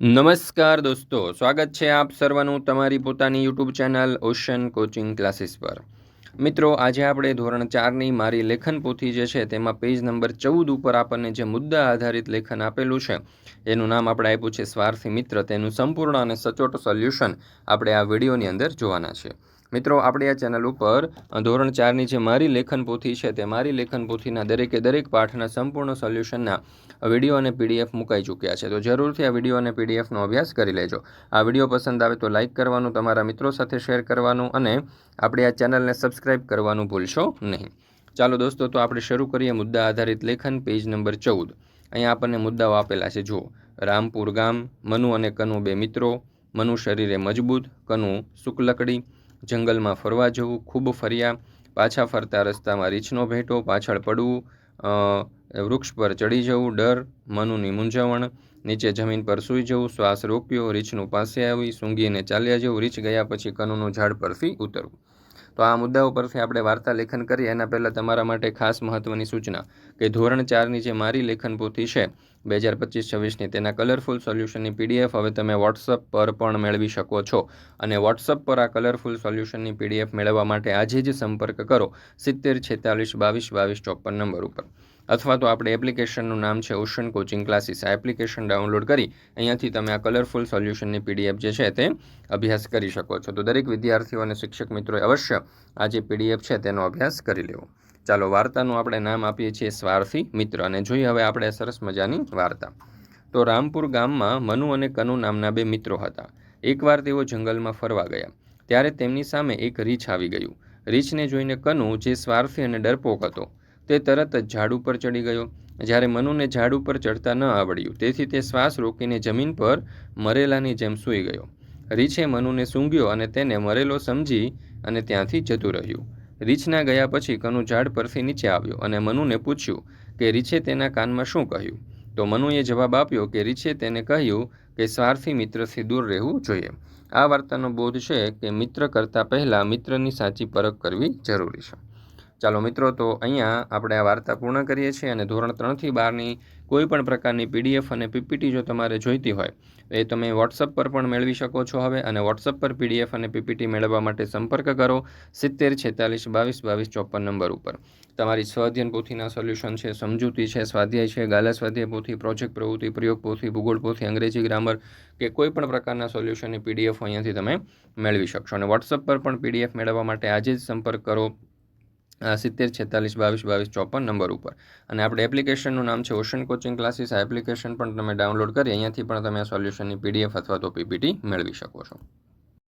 નમસ્કાર દોસ્તો, સ્વાગત છે આપ સર્વનું તમારી પોતાની YouTube channel Ocean Coaching Classes પર. મિત્રો, આજે આપણે ધોરણ ચારની મારી લેખન પોથી જે છે તેમાં પેજ નંબર ચૌદ ઉપર આપણને જે મુદ્દા આધારિત લેખન આપેલું છે, એનું નામ આપણે આપ્યું છે સ્વાર્થી મિત્ર. તેનું સંપૂર્ણ અને સચોટ સોલ્યુશન આપણે આ વિડીયોની અંદર જોવાના છે. મિત્રો, આપણે આ ચેનલ ઉપર ધોરણ ચારની જે મારી લેખન પોથી છે તે મારી લેખન પોથીના દરેકે દરેક પાઠના સંપૂર્ણ સોલ્યુશનના વીડિયો અને પીડીએફ મુકાઈ ચૂક્યા છે. તો જરૂરથી આ વીડિયો અને પીડીએફનો અભ્યાસ કરી લેજો. આ વીડિયો પસંદ આવે તો લાઇક કરવાનું, તમારા મિત્રો સાથે શેર કરવાનું અને આપણે આ ચેનલને સબસ્ક્રાઇબ કરવાનું ભૂલશો નહીં. ચાલો દોસ્તો, તો આપણે શરૂ કરીએ મુદ્દા આધારિત લેખન, પેજ નંબર ચૌદ. અહીંયા આપણને મુદ્દાઓ આપેલા છે. જુઓ. રામપુર ગામ, મનુ અને કનુ બે મિત્રો. મનુ શરીરે મજબૂત, કનુ શુક્લકડી. જંગલમાં ફરવા જવું, ખૂબ ફર્યા, પાછા ફરતા રસ્તામાં રીછનો ભેટો, પાછળ પડવું વૃક્ષ પર ચડી જવું, ડર, મનુની મૂંઝવણ, નીચે જમીન પર સૂઈ જવું, શ્વાસ રોક્યો, રીછનું પાસે આવી, સૂંઘીને ચાલ્યા જવું, રીછ ગયા પછી કનુનું ઝાડ પરથી ઉતરવું. તો આ મુદ્દાઓ પરથી આપણે વાર્તા લેખન કરીએ. એના પહેલાં તમારા માટે ખાસ મહત્ત્વની સૂચના કે ધોરણ ચારની જે મારી લેખન પોથી છે બે હજાર પચીસ છવ્વીસની, તેના કલરફુલ સોલ્યુશનની પીડીએફ હવે તમે વોટ્સઅપ પર પણ મેળવી શકો છો. અને વોટ્સઅપ પર આ કલરફુલ સોલ્યુશનની પીડીએફ મેળવવા માટે આજે જ સંપર્ક કરો સિત્તેર છેતાલીસ બાવીસ બાવીસ ચોપન નંબર ઉપર. અથવા તો આપણે એપ્લિકેશનનું નામ છે ઓશન કોચિંગ ક્લાસીસ. આ એપ્લિકેશન ડાઉનલોડ કરી અહીંયાથી તમે આ કલરફુલ સોલ્યુશનની પીડીએફ જે છે તે અભ્યાસ કરી શકો છો. તો દરેક વિદ્યાર્થીઓ અને શિક્ષક મિત્રોએ અવશ્ય આ જે પીડીએફ છે તેનો અભ્યાસ કરી લેવો. ચાલો, વાર્તાનું આપણે નામ આપીએ છીએ સ્વાર્થી મિત્ર. અને જોઈએ હવે આપણે સરસ મજાની વાર્તા. તો રામપુર ગામમાં મનુ અને કનુ નામના બે મિત્રો હતા. એકવાર તેઓ જંગલમાં ફરવા ગયા. ત્યારે તેમની સામે એક રીછ આવી ગયું. રીછને જોઈને કનુ જે સ્વાર્થી અને ડરપોક હતો તે તરત જ ઝાડ ઉપર ચડી ગયો. જ્યારે મનુને ઝાડ ઉપર ચડતા ન આવડ્યું, તેથી તે શ્વાસ રોકીને જમીન પર મરેલાની જેમ સૂઈ ગયો. રીછે મનુને સૂંઘ્યો અને તેને મરેલો સમજી અને ત્યાંથી જતું રહ્યું. રીછના ગયા પછી કનુ ઝાડ પરથી નીચે આવ્યો અને મનુને પૂછ્યું કે રીછે તેના કાનમાં શું કહ્યું? તો મનુએ જવાબ આપ્યો કે રીછે તેને કહ્યું કે સ્વાર્થી મિત્રથી દૂર રહેવું જોઈએ. આ વાર્તાનો બોધ છે કે મિત્ર કરતાં પહેલાં મિત્રની સાચી પરખ કરવી જરૂરી છે. ચાલો મિત્રો, તો અહીંયા આપણે આ વાર્તા પૂર્ણ કરીએ છીએ અને ધોરણ ત્રણથી બારની કોઈ પણ પ્રકારની પીડીએફ અને પીપીટી જો તમારે જોઈતી હોય, એ તમે વોટ્સઅપ પર પણ મેળવી શકો છો હવે અને વોટ્સઅપ પર પીડીએફ અને પીપીટી મેળવવા માટે સંપર્ક કરો સિત્તેર છેતાલીસ બાવીસ બાવીસ ચોપન નંબર ઉપર. તમારી સ્વાધ્યન પોથીના સોલ્યુશન છે, સમજૂતી છે, સ્વાધ્યાય છે, ગાલા સ્વાધ્યાય પોથી, પ્રોજેક્ટ પ્રવૃત્તિ, પ્રયોગ પોથી, ભૂગોળ પોથી, અંગ્રેજી ગ્રામર કે કોઈ પણ પ્રકારના સોલ્યુશનની પીડીએફ અહીંયાથી તમે મેળવી શકશો. અને વોટ્સઅપ પર પણ પીડીએફ મેળવવા માટે આજે જ સંપર્ક કરો સિત્તેર, છેતાલીસ, બાવીસ બાવીસ, ચોપન નંબર ઉપર. અને આપણે એપ્લિકેશનનું નામ છે ઓશન કોચિંગ ક્લાસીસ. આ એપ્લિકેશન પણ તમે ડાઉનલોડ કરી, અહીંયાથી પણ તમે આ સોલ્યુશનની પીડીએફ અથવા તો પીપીટી મેળવી શકો છો.